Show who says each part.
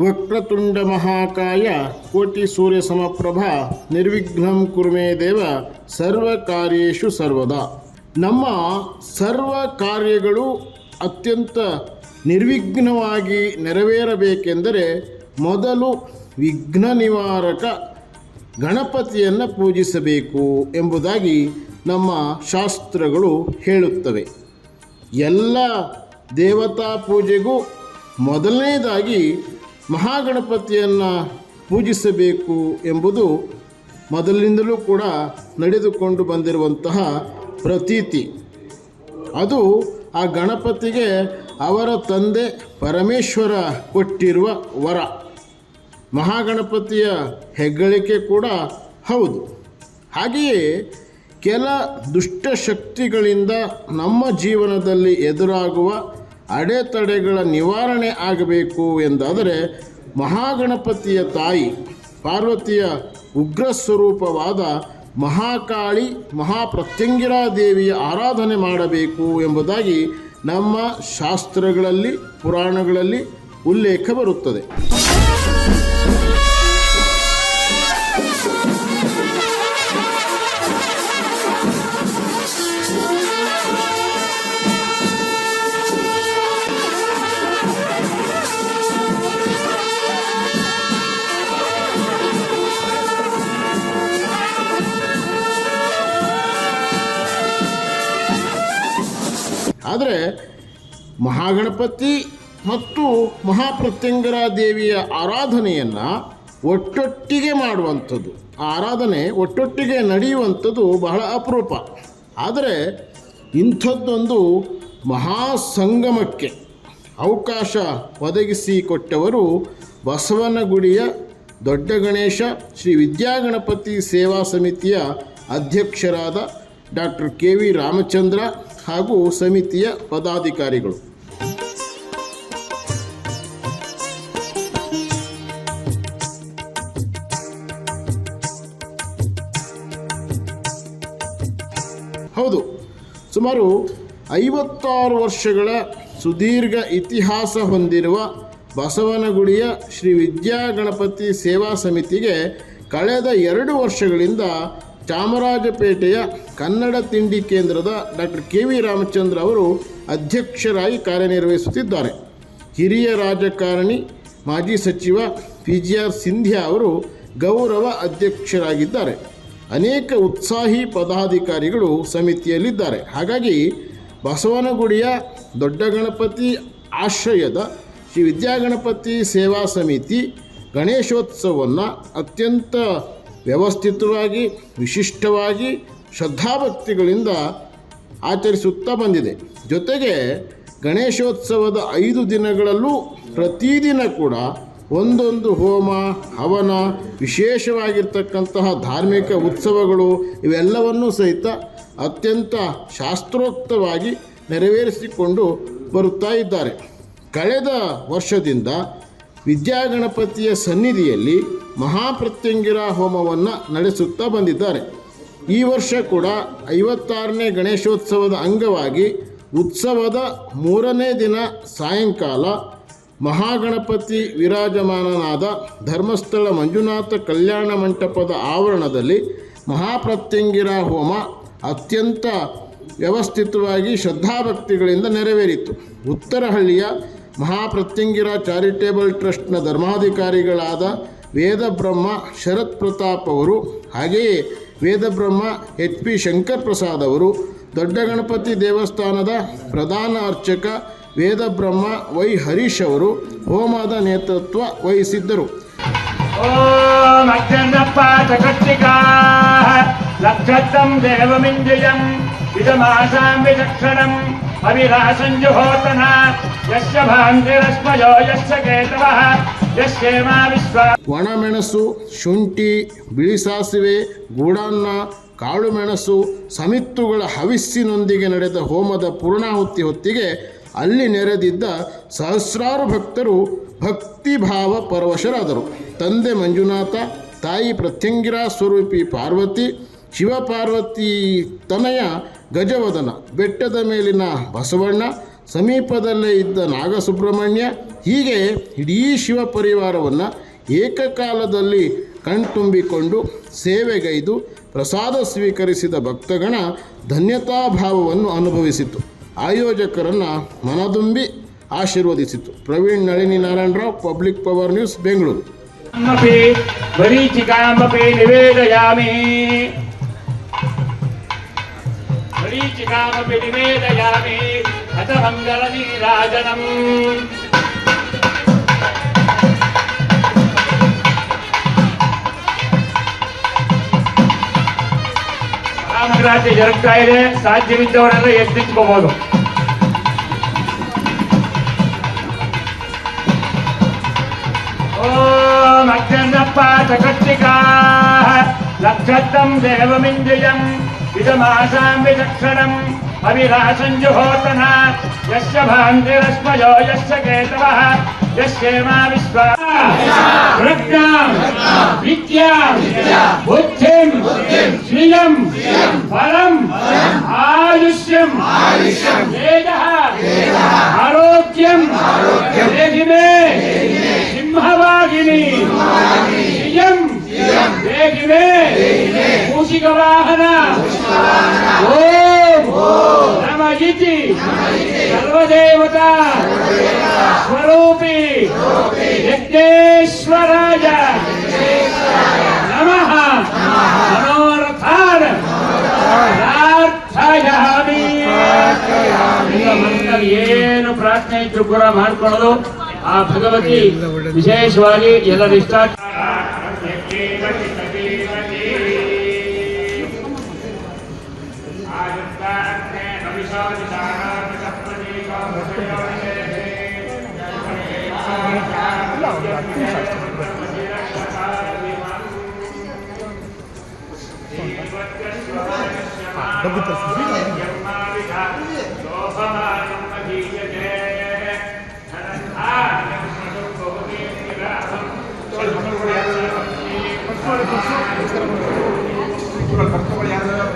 Speaker 1: ವಕ್ರತುಂಡ ಮಹಾಕಾಯ ಕೋಟಿ ಸೂರ್ಯ ಸಮಪ್ರಭ ನಿರ್ವಿಘ್ನಂ ಕುರುಮೇ ದೇವ ಸರ್ವ ಕಾರ್ಯೇಶು ಸರ್ವದಾ. ನಮ್ಮ ಸರ್ವ ಕಾರ್ಯಗಳು ಅತ್ಯಂತ ನಿರ್ವಿಘ್ನವಾಗಿ ನೆರವೇರಬೇಕೆಂದರೆ ಮೊದಲು ವಿಘ್ನ ನಿವಾರಕ ಗಣಪತಿಯನ್ನು ಪೂಜಿಸಬೇಕು ಎಂಬುದಾಗಿ ನಮ್ಮ ಶಾಸ್ತ್ರಗಳು ಹೇಳುತ್ತವೆ. ಎಲ್ಲ ದೇವತಾ ಪೂಜೆಗೂ ಮೊದಲನೇದಾಗಿ ಮಹಾಗಣಪತಿಯನ್ನು ಪೂಜಿಸಬೇಕು ಎಂಬುದು ಮೊದಲಿನಿಂದಲೂ ಕೂಡ ನಡೆದುಕೊಂಡು ಬಂದಿರುವಂತಹ ಪ್ರತೀತಿ. ಅದು ಆ ಗಣಪತಿಗೆ ಅವರ ತಂದೆ ಪರಮೇಶ್ವರ ಕೊಟ್ಟಿರುವ ವರ. ಮಹಾಗಣಪತಿಯ ಹೆಗ್ಗಳಿಕೆ ಕೂಡ ಹೌದು. ಹಾಗೆಯೇ ಕೆಲ ದುಷ್ಟಶಕ್ತಿಗಳಿಂದ ನಮ್ಮ ಜೀವನದಲ್ಲಿ ಎದುರಾಗುವ ಅಡೆತಡೆಗಳ ನಿವಾರಣೆ ಆಗಬೇಕು ಎಂದಾದರೆ ಮಹಾಗಣಪತಿಯ ತಾಯಿ ಪಾರ್ವತಿಯ ಉಗ್ರ ಸ್ವರೂಪವಾದ ಮಹಾಕಾಳಿ ಮಹಾಪ್ರತ್ಯಂಗಿರಾ ದೇವಿಯ ಆರಾಧನೆ ಮಾಡಬೇಕು ಎಂಬುದಾಗಿ ನಮ್ಮ ಶಾಸ್ತ್ರಗಳಲ್ಲಿ ಪುರಾಣಗಳಲ್ಲಿ ಉಲ್ಲೇಖ ಬರುತ್ತದೆ. ಆದರೆ ಮಹಾಗಣಪತಿ ಮತ್ತು ಮಹಾಪ್ರತ್ಯಂಗರ ದೇವಿಯ ಆರಾಧನೆಯನ್ನು ಒಟ್ಟೊಟ್ಟಿಗೆ ಮಾಡುವಂಥದ್ದು. ಆರಾಧನೆ ಒಟ್ಟೊಟ್ಟಿಗೆ ನಡೆಯುವಂಥದ್ದು ಬಹಳ ಅಪರೂಪ. ಆದರೆ ಇಂಥದ್ದೊಂದು ಮಹಾಸಂಗಮಕ್ಕೆ ಅವಕಾಶ ಒದಗಿಸಿಕೊಟ್ಟವರು ಬಸವನಗುಡಿಯ ದೊಡ್ಡ ಗಣೇಶ ಶ್ರೀ ವಿದ್ಯಾಗಣಪತಿ ಸೇವಾ ಸಮಿತಿಯ ಅಧ್ಯಕ್ಷರಾದ ಡಾಕ್ಟರ್ ಕೆ ವಿ ರಾಮಚಂದ್ರ ಹಾಗೂ ಸಮಿತಿಯ ಪದಾಧಿಕಾರಿಗಳು. ಹೌದು. ಸುಮಾರು ಐವತ್ತಾರು ವರ್ಷಗಳ ಸುದೀರ್ಘ ಇತಿಹಾಸ ಹೊಂದಿರುವ ಬಸವನಗುಡಿಯ ಶ್ರೀ ವಿದ್ಯಾಗಣಪತಿ ಸೇವಾ ಸಮಿತಿಗೆ ಕಳೆದ ಎರಡು ವರ್ಷಗಳಿಂದ ಚಾಮರಾಜಪೇಟೆಯ ಕನ್ನಡ ತಿಂಡಿ ಕೇಂದ್ರದ ಡಾಕ್ಟರ್ ಕೆ ವಿ ರಾಮಚಂದ್ರ ಅವರು ಅಧ್ಯಕ್ಷರಾಗಿ ಕಾರ್ಯನಿರ್ವಹಿಸುತ್ತಿದ್ದಾರೆ. ಹಿರಿಯ ರಾಜಕಾರಣಿ, ಮಾಜಿ ಸಚಿವ ಪಿ ಜಿ ಆರ್ ಸಿಂಧ್ಯಾ ಅವರು ಗೌರವ ಅಧ್ಯಕ್ಷರಾಗಿದ್ದಾರೆ. ಅನೇಕ ಉತ್ಸಾಹಿ ಪದಾಧಿಕಾರಿಗಳು ಸಮಿತಿಯಲ್ಲಿದ್ದಾರೆ. ಹಾಗಾಗಿ ಬಸವನಗುಡಿಯ ದೊಡ್ಡ ಗಣಪತಿ ಆಶ್ರಯದ ಶ್ರೀ ವಿದ್ಯಾಗಣಪತಿ ಸೇವಾ ಸಮಿತಿ ಗಣೇಶೋತ್ಸವವನ್ನು ಅತ್ಯಂತ ವ್ಯವಸ್ಥಿತವಾಗಿ, ವಿಶಿಷ್ಟವಾಗಿ ಶ್ರದ್ಧಾಭಕ್ತಿಗಳಿಂದ ಆಚರಿಸುತ್ತಾ ಬಂದಿದೆ. ಜೊತೆಗೆ ಗಣೇಶೋತ್ಸವದ ಐದು ದಿನಗಳಲ್ಲೂ ಪ್ರತಿದಿನ ಕೂಡ ಒಂದೊಂದು ಹೋಮ, ಹವನ, ವಿಶೇಷವಾಗಿರ್ತಕ್ಕಂತಹ ಧಾರ್ಮಿಕ ಉತ್ಸವಗಳು ಇವೆಲ್ಲವನ್ನೂ ಸಹಿತ ಅತ್ಯಂತ ಶಾಸ್ತ್ರೋಕ್ತವಾಗಿ ನೆರವೇರಿಸಿಕೊಂಡು ಬರುತ್ತಾ ಇದ್ದಾರೆ. ಕಳೆದ ವರ್ಷದಿಂದ ವಿದ್ಯಾಗಣಪತಿಯ ಸನ್ನಿಧಿಯಲ್ಲಿ ಮಹಾಪ್ರತ್ಯಂಗಿರ ಹೋಮವನ್ನು ನಡೆಸುತ್ತಾ ಬಂದಿದ್ದಾರೆ. ಈ ವರ್ಷ ಕೂಡ ಐವತ್ತಾರನೇ ಗಣೇಶೋತ್ಸವದ ಅಂಗವಾಗಿ ಉತ್ಸವದ ಮೂರನೇ ದಿನ ಸಾಯಂಕಾಲ ಮಹಾಗಣಪತಿ ವಿರಾಜಮಾನನಾದ ಧರ್ಮಸ್ಥಳ ಮಂಜುನಾಥ ಕಲ್ಯಾಣ ಮಂಟಪದ ಆವರಣದಲ್ಲಿ ಮಹಾಪ್ರತ್ಯಂಗಿರ ಹೋಮ ಅತ್ಯಂತ ವ್ಯವಸ್ಥಿತವಾಗಿ ಶ್ರದ್ಧಾಭಕ್ತಿಗಳಿಂದ ನೆರವೇರಿತು. ಉತ್ತರಹಳ್ಳಿಯ ಮಹಾಪ್ರತ್ಯಂಗಿರ ಚಾರಿಟೇಬಲ್ ಟ್ರಸ್ಟ್ನ ಧರ್ಮಾಧಿಕಾರಿಗಳಾದ ವೇದಬ್ರಹ್ಮ ಶರತ್ ಪ್ರತಾಪ್ ಅವರು, ಹಾಗೆಯೇ ವೇದಬ್ರಹ್ಮ ಎಚ್ ಪಿ ಶಂಕರ್ ಪ್ರಸಾದ್ ಅವರು, ದೊಡ್ಡ ಗಣಪತಿ ದೇವಸ್ಥಾನದ ಪ್ರಧಾನ ಅರ್ಚಕ ವೇದಬ್ರಹ್ಮ ವೈ ಹರೀಶ್ ಅವರು ಹೋಮದ ನೇತೃತ್ವ ವಹಿಸಿದ್ದರು.
Speaker 2: ಅವಿರಾಸಂಜು ಹೋತನ ಯಸ್ಯ ಭಾಂತಿರಸ್ಮಯೋ ಯಸ್ಯ ಕೇತವಃ.
Speaker 1: ಒಣಮೆಣಸು ಶುಂಠಿ, ಬಿಳಿ ಸಾಸಿವೆ, ಗೂಡನ್ನ, ಕಾಳು ಮೆಣಸು, ಸಮಿತ್ತುಗಳ ಹವಿಸ್ಸಿನೊಂದಿಗೆ ನಡೆದ ಹೋಮದ ಪೂರ್ಣಾಹುತಿ ಹೊತ್ತಿಗೆ ಅಲ್ಲಿ ನೆರೆದಿದ್ದ ಸಹಸ್ರಾರು ಭಕ್ತರು ಭಕ್ತಿಭಾವ ಪರವಶರಾದರು. ತಂದೆ ಮಂಜುನಾಥ, ತಾಯಿ ಪ್ರತ್ಯಂಗಿರಾ ಸ್ವರೂಪಿ ಪಾರ್ವತಿ, ಶಿವಪಾರ್ವತಿ ತನಯ ಗಜವದನ, ಬೆಟ್ಟದ ಮೇಲಿನ ಬಸವಣ್ಣ ಸಮೀಪದಲ್ಲೇ ಇದ್ದ ನಾಗಸುಬ್ರಹ್ಮಣ್ಯ ಹೀಗೆ ಇಡೀ ಶಿವ ಪರಿವಾರವನ್ನು ಏಕಕಾಲದಲ್ಲಿ ಕಣ್ತುಂಬಿಕೊಂಡು ಸೇವೆಗೈದು ಪ್ರಸಾದ ಸ್ವೀಕರಿಸಿದ ಭಕ್ತಗಣ ಧನ್ಯತಾಭಾವವನ್ನು ಅನುಭವಿಸಿತು. ಆಯೋಜಕರನ್ನು ಮನದುಂಬಿ ಆಶೀರ್ವದಿಸಿತು. Praveen, Nalini Narayanarao, public power news, Bengaluru.
Speaker 2: अपि கதமங்கலநீராஜனம் ರಾಮರಾಜ್ಯ ಜರುಗ್ತಾಯಿದೆ ಸಾಧ್ಯವಿದ್ದವರೆಲ್ಲ ಎದ್ದಿಂಚ್ಕೋಬಹುದು ಓಂ ಅಜ್ಜನಪ್ಪ ಚಕರ್ತಿಕಾ ಲಕ್ಷತ್ತಂ ದೇವಮಿಂದ್ರಿಯಂ ಇದಮಾಸಾಂ ವಿಚಕ್ಷಣಂ अभिलाषञ्जुहोतनः यस्य भान्तिरस्मयो यस्य केतवः यस्येमा विश्वा प्रज्ञाम् विद्याम् बुद्धिम् श्रियम् फलम् आयुष्यम् वेदः आरोग्यम् वेदिने सिंहवागिनी श्रियम् वेदिने मूषिकवाहन ನಮ ಸರ್ವದೇವತ. ಸ್ವರೂಪಿ. ಯಜ್ಞೇಶ್ವರಾಯ. ನಮಃ. ಮನೋರಥಾನ ಪ್ರಾರ್ಥಯಾಮಿ. ಏನು ಪ್ರಾರ್ಥನೆ ಇದ್ರು ಕೂಡ ಮಾಡ್ಕೊಳ್ಳೋದು ಆ ಭಗವತಿ ವಿಶೇಷವಾಗಿ ಎಲ್ಲರ ಇಷ್ಟ laura, cum s-a Dopo per Ora partiamo